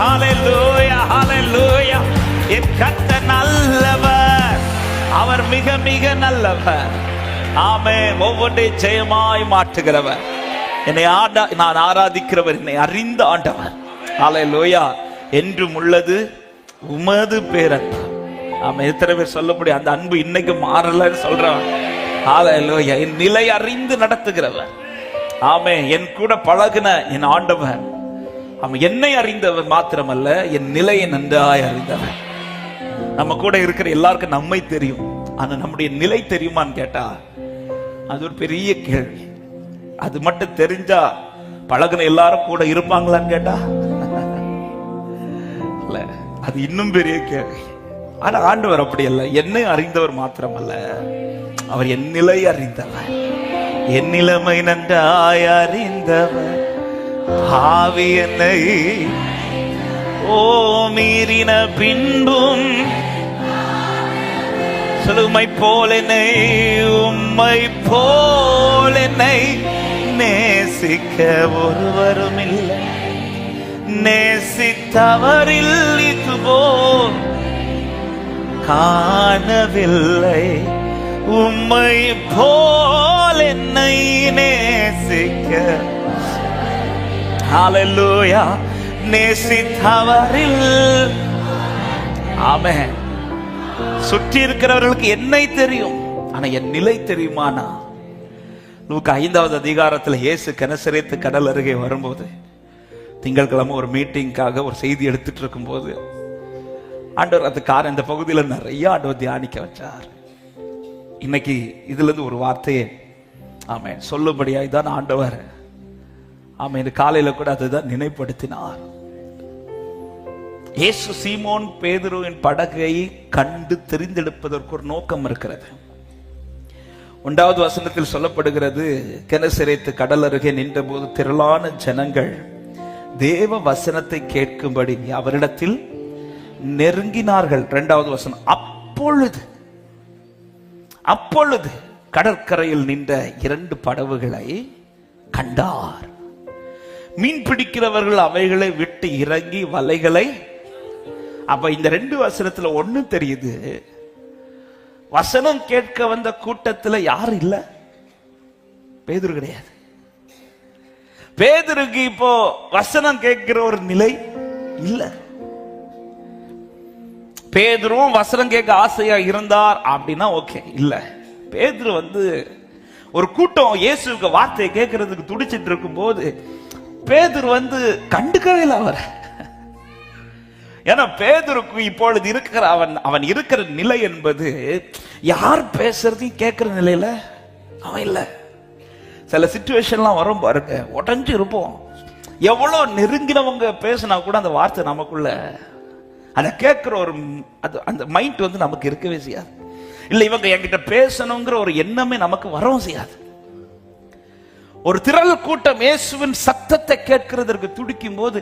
ஹalleluya ஹalleluya என் கர்த்தர் நல்லவர். அவர் மிக மிக நல்லவர். ஆமே ஒவ்வொன்றை ஜெயமாய் மாற்றுகிறவர். என்னை ஆடா நான் ஆராதிக்கிறவர் என்னை அறிந்த ஆண்டவர். ஹalleluya என்றும் உள்ளது உமது பேரன்பு. ஆமா எத்தனை பேர் சொல்ல முடியும்? அந்த அன்பு இன்னைக்கு மாறலன்னு சொல்றான் ஹalleluya என் நிலை அறிந்து நடத்துகிறவர். ஆமே என் கூட பழகுன என் ஆண்டவர். அவன் என்னை அறிந்தவர் மாத்திரமல்ல என் நிலையை நன்றாய் அறிந்தவர் நம்ம கூட இருக்கிற எல்லாருக்கும் நம்மை தெரியும். ஆனா நம்முடைய நிலை தெரியுமான்னு கேட்டா அது ஒரு பெரிய கேள்வி. அது மட்டும் தெரிஞ்சா பழகுன எல்லாரும் கூட இருப்பாங்களான்னு கேட்டா? இல்ல அது இன்னும் பெரிய கேள்வி. ஆனா ஆண்டவர் அப்படி அல்ல. என்னை அறிந்தவர் மாத்திரமல்ல அவர் என் நிலை அறிந்தவர். என் நிலைமை நன்றாய் அறிந்தவர். ஆவி என்னை ஓ மீறின பின்பும் சொல்லுமை போல் என்னை உம்மை போல் என்னை நேசிக்க ஒருவரும் இல்லை. நேசித்தவரில் இதுபோல் காணவில்லை. உம்மை போல் என்னை நேசிக்க ஹalleluya நேசித்தவரில். ஆமென். சுற்றி இருக்கிறவர்களுக்கு என்னை தெரியும் ஆனா என் நிலை தெரியுமானா? நூக்கு ஐந்தாவது அதிகாரத்தில் இயேசு கனசரித்து கடல் அருகே வரும்போது திங்கட்கிழமை ஒரு மீட்டிங்காக ஒரு செய்தி எடுத்துட்டு இருக்கும்போது ஆண்டவர் அந்த கார் இந்த பகுதியில் நிறைய ஆண்டவர் தியானிக்க வச்சார். இன்னைக்கு இதுல இருந்து ஒரு வார்த்தையே ஆமென். சொல்லும்படியாய் தான் ஆண்டவர் ஆமா இந்த காலையில கூட அதுதான் நினைப்படுத்தினார். இயேசு சீமோன் பேதுருவின் படகை கண்டு தெரிந்தெடுப்பதற்கு ஒரு நோக்கம் இருக்கிறது. ஒன்றாவது வசனத்தில் சொல்லப்படுகிறது கெனசரேத்து கடல் அருகே நின்றபோது திரளான ஜனங்கள் தேவ வசனத்தை கேட்கும்படி அவரிடத்தில் நெருங்கினார்கள். இரண்டாவது வசனம் அப்பொழுது அப்பொழுது கடற்கரையில் நின்ற இரண்டு படவுகளை கண்டார். மீன் பிடிக்கிறவர்கள் அவைகளை விட்டு இறங்கி வலைகளை. அப்ப இந்த ரெண்டு வசனத்துல ஒண்ணு தெரியுது. வசனம் கேட்க வந்த கூட்டத்துல யார் இல்ல? பேதுரு கிடையாது. பேதுருக்கு இப்போ வசனம் கேட்கிற ஒரு நிலை இல்ல. பேதுருவும் வசனம் கேட்க ஆசையா இருந்தார் அப்படின்னா ஓகே இல்ல. பேதுரு வந்து ஒரு கூட்டம் இயேசுக்கு வார்த்தையை கேட்கறதுக்கு துடிச்சிட்டு இருக்கும் போது பேதுரு வந்து கண்டுக்கவே இல்லை அவரை. ஏன்னா பேதுருக்கு இப்பொழுது இருக்கிற அவன் அவன் இருக்கிற நிலை என்பது யார் பேசுறதையும் கேட்கிற நிலையில அவன் இல்லை. சில சுச்சுவேஷன்லாம் வரும் பாருங்க உடஞ்சு இருப்போம். எவ்வளோ நெருங்கினவங்க பேசினா கூட அந்த வார்த்தை நமக்குள்ள அதை கேட்குற ஒரு அது அந்த மைண்ட் வந்து நமக்கு இருக்கவே செய்யாது. இல்லை இவங்க என்கிட்ட பேசணுங்கிற ஒரு எண்ணமே நமக்கு வரவும் செய்யாது. ஒரு திரள் கூட்டம் இயேசுவின் சத்தத்தை கேட்கிறதற்கு துடிக்கும் போது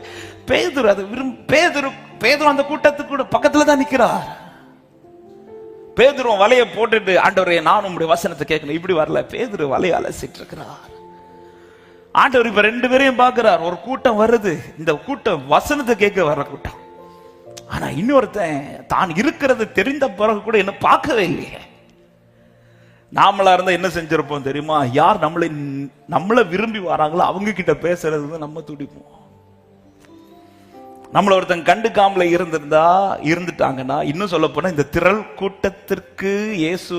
பேதுரு அது விரும் பேதுரு பேதுரு அந்த கூட்டத்துக்கு கூட பக்கத்துல தான் நிக்கிறார். பேதுரு வலையை போட்டுட்டு ஆண்டவரே நான் உங்களுடைய வசனத்தை கேட்கணும் இப்படி வரல பேதுரு வலையை அலசிட்டு இருக்கிறார். ஆண்டவர் இப்ப ரெண்டு பேரையும் பாக்குறார் ஒரு கூட்டம் வருது. இந்த கூட்டம் வசனத்தை கேட்க வர்ற கூட்டம். ஆனா இன்னொருத்தன் தான் இருக்கிறது தெரிந்த பிறகு கூட என்ன பார்க்கவே இல்லையே. நாமளா இருந்தால் என்ன செஞ்சிருப்போம் தெரியுமா? யார் நம்மளை நம்மள விரும்பி வராங்களோ அவங்க கிட்ட பேசுறது தான் நம்ம துடிப்போம். நம்மள ஒருத்தன் கண்டுக்காமல இருந்திருந்தா இருந்துட்டாங்கன்னா இன்னும் சொல்ல போனா இந்த திரள் கூட்டத்திற்கு இயேசு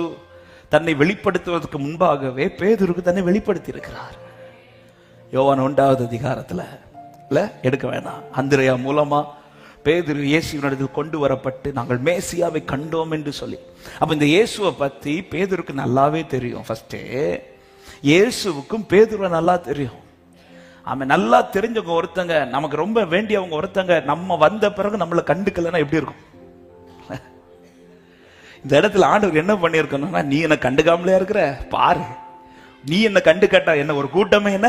தன்னை வெளிப்படுத்துவதற்கு முன்பாகவே பேதுருக்கு தன்னை வெளிப்படுத்தி இருக்கிறார் யோவான் ஒன்றாவது அதிகாரத்துல இல்ல எடுக்க வேணாம். அந்திரையா மூலமா பேதிரு இயேசுவினிடத்தில் கொண்டு வரப்பட்டு நாங்கள் மேசியாவை கண்டோம் என்று சொல்லி. அப்போ இந்த இயேசுவை பற்றி பேதருக்கு நல்லாவே தெரியும். ஃபஸ்ட்டு இயேசுவுக்கும் பேதுருவை நல்லா தெரியும். அவன் நல்லா தெரிஞ்சவங்க ஒருத்தங்க நமக்கு ரொம்ப வேண்டியவங்க ஒருத்தங்க நம்ம வந்த பிறகு நம்மளை கண்டுக்கலன்னா எப்படி இருக்கும்? இந்த இடத்துல ஆண்டவர் என்ன பண்ணியிருக்கணும்னா நீ என்னை கண்டுக்காமலே இருக்கிற பாரு. நீ என்ன கண்டு கேட்டா என்ன ஒரு கூட்டமே என்ன?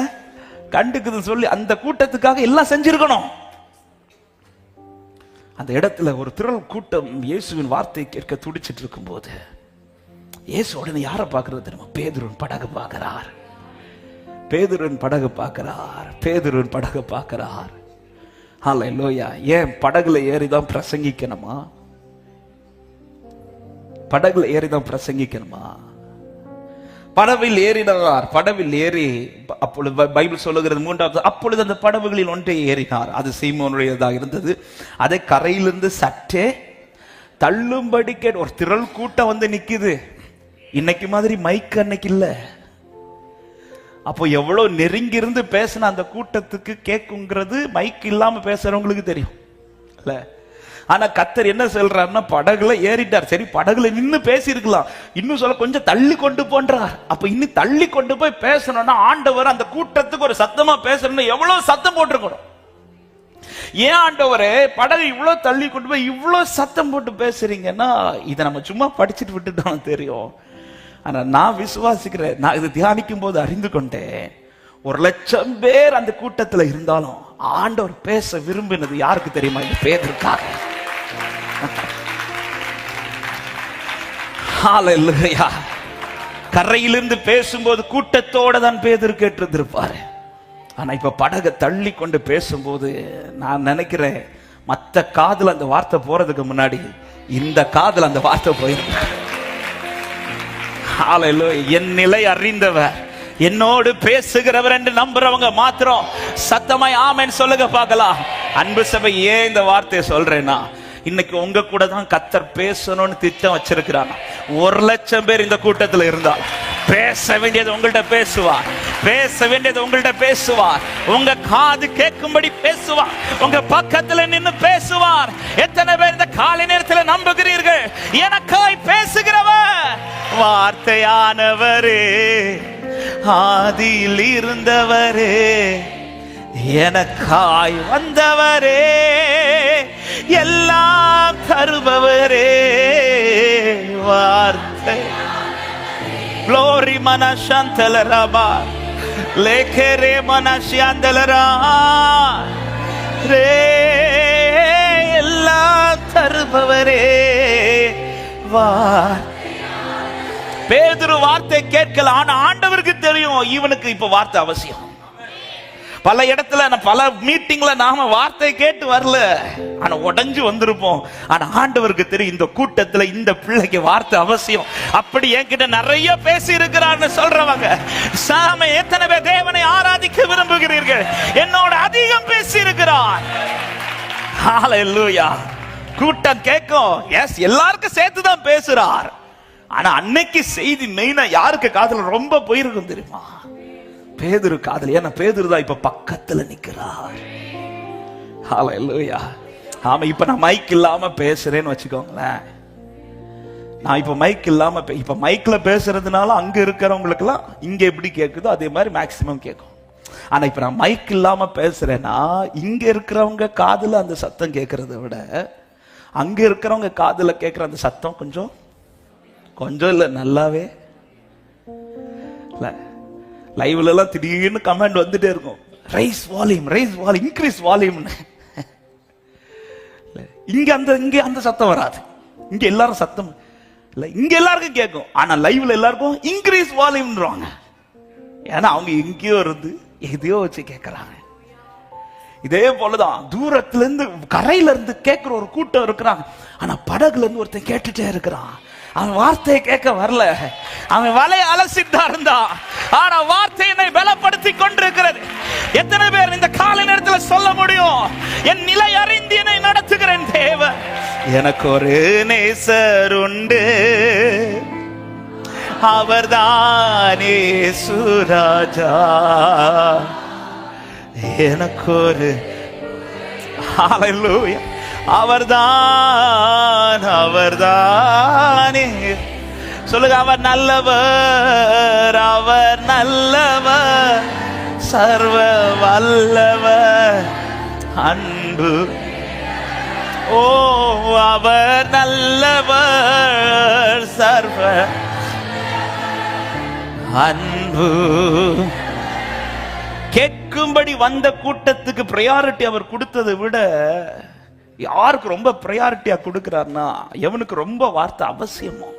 கண்டுக்குதுன்னு சொல்லி அந்த கூட்டத்துக்காக எல்லாம் செஞ்சிருக்கணும். அந்த இடத்துல ஒரு திரள் கூட்டம் இயேசுவின் வார்த்தை கேட்க துடிச்சிட்டு இருக்கும்போது இயேசு உடனே யாரை பார்க்கறது தெரியுமா? பேதுருன் படகு பார்க்கிறார். பேதுருன் படகு பார்க்கிறார். பேதுருன் படகு பார்க்கிறார். ஹalleluya ஏன் படகுல ஏறி தான் பிரசங்கிக்கணுமா? படகுல ஏறி தான் பிரசங்கிக்கணுமா? படவில் ஏறினார் படவில் ஏறி அப்பொழுது பை- பைபிள் சொல்லுகிறது மூன்றாவது அப்பொழுது அந்த படவுகளில் ஒன்றை ஏறினார். அது சீமோனுடையதாக இருந்தது. அதை கரையிலிருந்து சற்றே தள்ளும்படி ஒரு திரள் கூட்டம் வந்து நிக்குது. இன்னைக்கு மாதிரி மைக் அன்னைக்கு இல்ல. அப்போ எவ்வளவு நெருங்கி இருந்து பேசின அந்த கூட்டத்துக்கு கேக்குங்கிறது மைக் இல்லாம பேசுறவங்களுக்கு தெரியும். இல்லை? ஆனா கத்தர் என்ன சொல்றாருன்னா படகுல ஏறிட்டார். சரி படகுல நின்று பேசியிருக்கலாம். இன்னும் சொல்ல கொஞ்சம் தள்ளி கொண்டு போன்றார். அப்ப இன்னும் தள்ளி கொண்டு போய் பேசணும்னா ஆண்டவர் அந்த கூட்டத்துக்கு ஒரு சத்தமா பேசணும்னு எவ்வளவு சத்தம் போட்டிருக்கணும்? ஏன் ஆண்டவரே படகு இவ்வளவு தள்ளி கொண்டு போய் இவ்வளவு சத்தம் போட்டு பேசுறீங்கன்னா இதை நம்ம சும்மா படிச்சுட்டு விட்டுட்டோம் தெரியும். ஆனா நான் விசுவாசிக்கிறேன். நான் இதை தியானிக்கும் போது அறிந்து கொண்டேன். ஒரு லட்சம் பேர் அந்த கூட்டத்தில் இருந்தாலும் ஆண்டவர் பேச விரும்பினது யாருக்கு தெரியுமா? இந்த பேருக்காக ஹாலையா கரையிலிருந்து பேசும்போது கூட்டத்தோட தான் பேதர் கேட்டிருந்திருப்பாரு. ஆனா இப்ப படகை தள்ளி கொண்டு பேசும்போது நான் நினைக்கிறேன் மத்த காதுல அந்த வார்த்தை போறதுக்கு முன்னாடி இந்த காதுல அந்த வார்த்தை போயிருக்கு என் நிலை அறிந்தவர். என்னோடு பேசுகிறவர் என்று நம்புறவங்க மாத்திரம் சத்தமாய் ஆமென் சொல்லுங்க பார்க்கலாம். அன்பு சபை ஏன் இந்த வார்த்தையை சொல்றேன்னா இன்னைக்கு உங்க கூட தான் கத்தர் பேசணும்னு திட்டம் வச்சிருக்கிறாங்க ஒரு லட்சம் பேர் இந்த கூட்டத்துல இருந்தா. பேச வேண்டியது உங்கள்கிட்ட பேசுவார் பேச வேண்டியது உங்கள்ட்ட பேசுவார் உங்க காது கேட்கும்படி பேசுவார் உங்க பக்கத்துல நின்னு பேசுவார். எத்தனை பேர் இந்த காலை நேரத்தில் நம்புகிறீர்கள்? எனக்காய் பேசுகிறவர். வார்த்தையானவரே ஆதியில் இருந்தவரே எனக்காய் வந்தவரே எல்லாம் தருபவரே. Glory manashantalaraba. Lekere manashantalara. ரே எல்லாம் தருபவரே வா பேதுரு வார்த்தை கேட்கல ஆனா ஆண்டவருக்கு தெரியும் இவனுக்கு இப்ப வார்த்தை அவசியம் பல இடத்துல பல மீட்டிங்ல நாம வார்த்தை கேட்டு வரல. ஆனா உடைஞ்சு வந்திருப்போம். ஆனா ஆண்டவருக்கு தெரியும் இந்த கூட்டத்துல இந்த பிள்ளைக்கு வார்த்தை அவசியம். அப்படி என்கிட்ட நிறைய பேசி இருக்கிறான்னு சொல்றவங்க சாம எத்தனை பேர் தேவனை ஆராதிக்க விரும்புகிறீர்கள்? என்னோட அதிகம் பேசி இருக்கிறார் கூட்டம் கேட்கும். எஸ் எல்லாருக்கும் சேர்த்துதான் பேசுறார். ஆனா அன்னைக்கு செய்தி மெயினா யாருக்கு காதல ரொம்ப போயிருக்கும் தெரியுமா? பேதுரு காதல். ஏன்னா பேதுரு தான் இப்ப பக்கத்துல நிக்கிறார். இல்லையா ஆமா இப்ப நான் மைக் இல்லாம பேசுறேன்னு வச்சுக்கோங்களேன். நான் இப்ப மைக் இல்லாம இப்ப மைக்ல பேசுறதுனால அங்க இருக்கிறவங்களுக்குலாம் இங்க எப்படி கேக்குதோ அதே மாதிரி மேக்சிமம் கேட்கும் ஆனா இப்ப நான் மைக் இல்லாம பேசுறேன்னா இங்க இருக்கிறவங்க காதுல அந்த சத்தம் கேட்கறத விட அங்க இருக்கிறவங்க காதுல கேட்கிற அந்த சத்தம் கொஞ்சம் கொஞ்சம் இல்ல நல்லாவே இல்லை. லைவ்ல எல்லாம் திடீர்னு கமெண்ட் வந்துட்டே இருக்கும். Raise volume raise volume increase வால்யூம்னு இங்க அந்த இங்க அந்த சத்தம் வராது. இங்க எல்லாரும் சத்தம். இல்ல இங்க எல்லாருக்கும் கேட்கும் ஆனா லைவ்ல எல்லாருக்கும் இன்க்ரீஸ் வால்யூம்ன்றாங்க ஏன்னா அவங்க எங்கேயோ இருந்து எதையோ வச்சு கேட்கறாங்க இதே போலதான் தூரத்துல இருந்து கரையில இருந்து கேட்கிற ஒரு கூட்டம் இருக்கிறாங்க. ஆனா படகுல இருந்து ஒருத்தன் கேட்டுட்டே இருக்கிறான். அவன் வார்த்தையை கேட்க வரல. அவன் வலையை அலசிட்டு இருந்தான். என் நிலை அறிந்து என்னை நடத்துகிறேன் தேவன். எனக்கு ஒரு நேசர் உண்டு. அவர்தானே சுராஜா. எனக்கு ஒரு ஹalleluya அவர்தான் அவர்தானே. சொல்லுங்க அவர் நல்லவர் அவர் நல்லவர். சர்வ வல்லவர். அன்பு ஓ அவர் நல்லவர் சர்வ அன்பு. கேட்கும்படி வந்த கூட்டத்துக்கு ப்ரையாரிட்டி அவர் கொடுத்ததை விட யாருக்கு ரொம்ப ப்ரையாரிட்டியா கொடுக்கிறார்னா எவனுக்கு ரொம்ப வார்த்தை அவசியமோ?